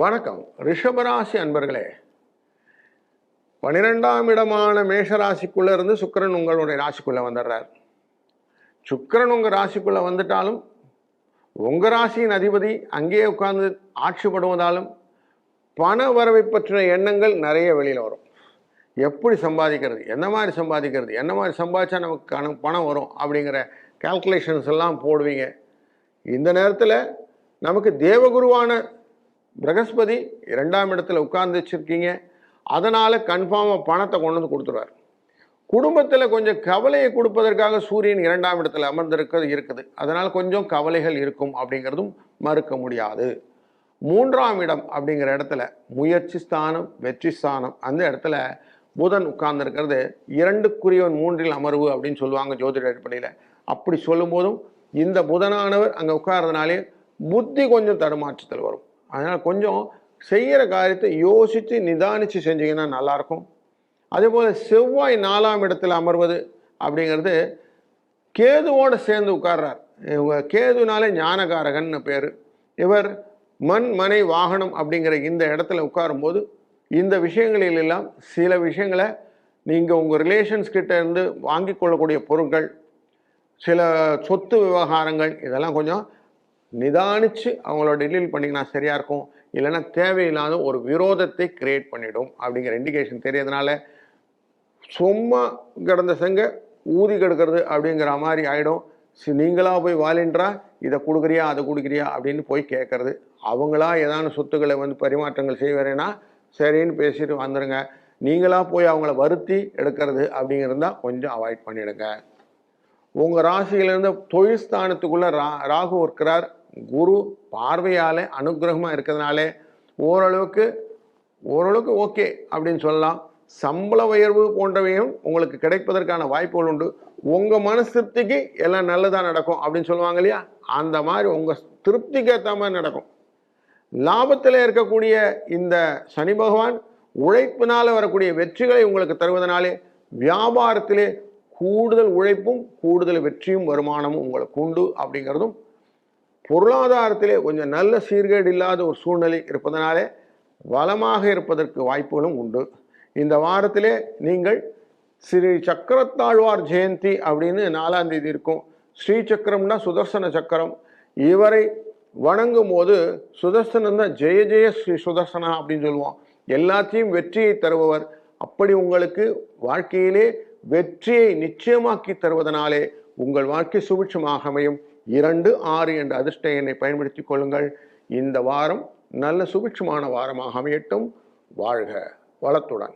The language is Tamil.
வணக்கம். ரிஷபராசி அன்பர்களே பனிரெண்டாம் இடமான மேஷராசிக்குள்ளே இருந்து சுக்கரன் உங்களுடைய ராசிக்குள்ளே வந்துடுறார். சுக்கரன் உங்கள் ராசிக்குள்ளே வந்துட்டாலும் உங்கள் ராசியின் அதிபதி அங்கேயே உட்கார்ந்து ஆட்சிப்படுவதாலும் பண வரவை பற்றின எண்ணங்கள் நிறைய வெளியில் வரும். எப்படி சம்பாதிக்கிறது என்ன மாதிரி சம்பாதிக்கிறது என்ன மாதிரி சம்பாதிச்சா நமக்கு கண பணம் வரும் அப்படிங்கிற கால்குலேஷன்ஸ் எல்லாம் போடுவீங்க. இந்த நேரத்தில் நமக்கு தேவகுருவான பிரகஸ்பதி இரண்டாம் இடத்துல உட்கார்ந்து வச்சுருக்கீங்க. அதனால் கன்ஃபார்மாக பணத்தை கொண்டு வந்து கொடுத்துருவார். குடும்பத்தில் கொஞ்சம் கவலையை கொடுப்பதற்காக சூரியன் இரண்டாம் இடத்துல அமர்ந்திருக்கிறது இருக்குது. அதனால் கொஞ்சம் கவலைகள் இருக்கும் அப்படிங்கிறதும் மறுக்க முடியாது. மூன்றாம் இடம் அப்படிங்கிற இடத்துல முயற்சி ஸ்தானம் வெற்றி ஸ்தானம் அந்த இடத்துல புதன் உட்கார்ந்துருக்கிறது. இரண்டுக்குரியவன் மூன்றில் அமர்வு அப்படின்னு சொல்லுவாங்க ஜோதிட அடிப்படையில். அப்படி சொல்லும்போதும் இந்த புதனானவர் அங்கே உட்கார்றதுனாலே புத்தி கொஞ்சம் தடுமாற்றத்தில் வரும். அதனால் கொஞ்சம் செய்கிற காரியத்தை யோசித்து நிதானித்து செஞ்சீங்கன்னா நல்லாயிருக்கும். அதே போல் செவ்வாய் நாலாம் இடத்துல அமர்வது அப்படிங்கிறது கேதுவோடு சேர்ந்து உட்கார்றார். இவங்க கேதுனாலே ஞானகாரகன்னு பேர். இவர் மண் மனை வாகனம் அப்படிங்கிற இந்த இடத்துல உட்காரும்போது இந்த விஷயங்களில் எல்லாம் சில விஷயங்களை நீங்கள் உங்கள் ரிலேஷன்ஸ் கிட்ட இருந்து வாங்கி கொள்ளக்கூடிய பொருட்கள் சில சொத்து விவகாரங்கள் இதெல்லாம் கொஞ்சம் நிதானித்து அவங்களோட டீல் பண்ணிங்கன்னா சரியாக இருக்கும். இல்லைன்னா தேவையில்லாத ஒரு விரோதத்தை கிரியேட் பண்ணிடும் அப்படிங்கிற இண்டிகேஷன் தெரியறதுனால சும்மா கிடந்த செங்க ஊதி கெடுக்கிறது அப்படிங்கிற மாதிரி ஆகிடும் நீங்களாக போய் வாலின்றா இதை கொடுக்குறியா அதை கொடுக்குறியா அப்படின்னு போய் கேட்கறது அவங்களா ஏதான சொத்துக்களை வந்து பரிமாற்றங்கள் செய்வேறேன்னா சரின்னு பேசிட்டு வந்துடுங்க நீங்களாக போய் அவங்கள வருத்தி எடுக்கிறது அப்படிங்கிறதா கொஞ்சம் அவாய்ட் பண்ணிவிடுங்க உங்கள் ராசியிலேருந்து தொழில் ஸ்தானத்துக்குள்ளே ரா ராகு இருக்கிறார். குரு பார்வையால் அனுகிரகமாக இருக்கிறதுனாலே ஓரளவுக்கு ஓரளவுக்கு ஓகே அப்படின்னு சொல்லலாம். சம்பள உயர்வு போன்றவையும் உங்களுக்கு கிடைப்பதற்கான வாய்ப்புகள் உண்டு. உங்கள் மன திருப்திக்கு எல்லாம் நல்லதாக நடக்கும் அப்படின்னு சொல்லுவாங்க இல்லையா? அந்த மாதிரி உங்கள் திருப்திக்கு ஏற்ற மாதிரி நடக்கும். லாபத்தில் இருக்கக்கூடிய இந்த சனி பகவான் உழைப்பினால் வரக்கூடிய வெற்றிகளை உங்களுக்கு தருவதனாலே வியாபாரத்திலே கூடுதல் உழைப்பும் கூடுதல் வெற்றியும் வருமானமும் உங்களுக்கு உண்டு அப்படிங்கிறதும் பொருளாதாரத்திலே கொஞ்சம் நல்ல சீர்கேடு இல்லாத ஒரு சூழ்நிலை இருப்பதனாலே வளமாக இருப்பதற்கு வாய்ப்புகளும் உண்டு. இந்த வாரத்திலே நீங்கள் ஸ்ரீ சக்கரத்தாழ்வார் ஜெயந்தி அப்படின்னு நாலாம் தேதி இருக்கும். ஸ்ரீ சக்கரம்னா சுதர்சன சக்கரம். இவரை வணங்கும் போது சுதர்சனம் தான் ஜெய ஜெய ஸ்ரீ சுதர்சனா அப்படின்னு சொல்லுவோம். எல்லாத்தையும் வெற்றியை தருபவர். அப்படி உங்களுக்கு வாழ்க்கையிலே வெற்றியை நிச்சயமாக்கி தருவதனாலே உங்கள் வாழ்க்கை சுபிட்சமாக அமையும். இரண்டு ஆறு என்ற அதிர்ஷ்ட எண்ணை பயன்படுத்திக் கொள்ளுங்கள். இந்த வாரம் நல்ல சுபிட்சமான வாரமாக அமையட்டும். வாழ்க வளத்துடன்.